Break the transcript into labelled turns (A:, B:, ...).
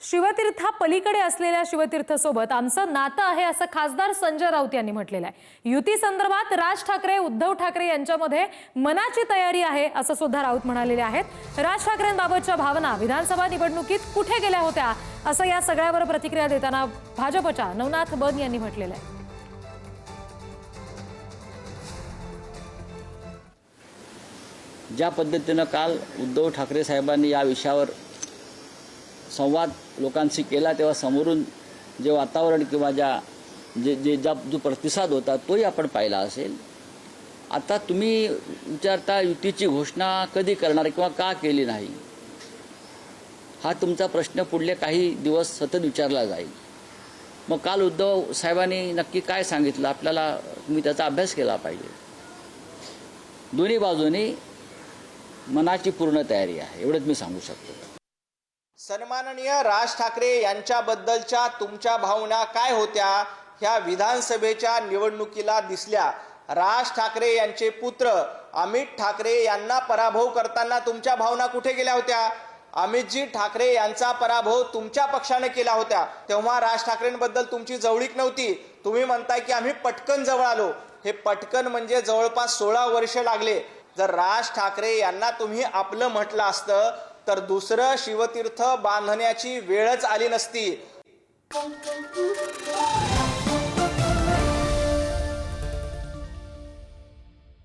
A: शिवतीर्था पलीकडे असलेल्या शिवतीर्थसोबत आमचं नातं आहे असं खासदार संजय राऊत यांनी म्हटलेलं आहे. युती संदर्भात राज ठाकरे उद्धव ठाकरे यांच्यामध्ये मनाची तयारी आहे असं सुद्धा राऊत म्हणालेले आहेत. राज ठाकरेंबाबतच्या भावना विधानसभा निवडणुकीत कुठे गेल्या होत्या असं या सगळ्यावर प्रतिक्रिया देताना भाजपच्या नवनाथ बन यांनी म्हटलेलं आहे.
B: ज्या पद्धतीनं काल उद्धव ठाकरे साहेबांनी या विषयावर संवाद लोकांशी केला तेव्हा समोरून जे वातावरण किंवा ज्या जे जे ज्या जो प्रतिसाद होता तोही आपण पाहिला असेल. आता तुम्ही विचारता युतीची घोषणा कधी करणार किंवा का केली नाही? हा तुमचा प्रश्न पुढले काही दिवस सतत विचारला जाईल. मग काल उद्धव साहेबांनी नक्की काय सांगितलं? आपल्याला तुम्ही त्याचा अभ्यास केला पाहिजे. दोन्ही बाजूनी मनाची पूर्ण तयारी आहे. एवढंच मी सांगू शकतो.
C: सन्माननीय राज ठाकरे यांच्याबद्दलच्या तुमच्या भावना काय होत्या ह्या विधानसभेच्या निवडणुकीला दिसल्या? राज ठाकरे यांचे पुत्र अमित ठाकरे यांना पराभव करताना तुमच्या भावना कुठे गेल्या होत्या? अमितजी ठाकरे यांचा पराभव तुमच्या पक्षाने केला होता. तेव्हा राज ठाकरेंबद्दल तुमची जवळीक नव्हती. तुम्ही म्हणताय की आम्ही पटकन जवळ आलो. हे पटकन म्हणजे जवळपास सोळा वर्ष लागले. जर राज ठाकरे यांना तुम्ही आपलं म्हटलं असतं तर दुसरं शिवतीर्थ बांधण्याची वेळच आली नसती.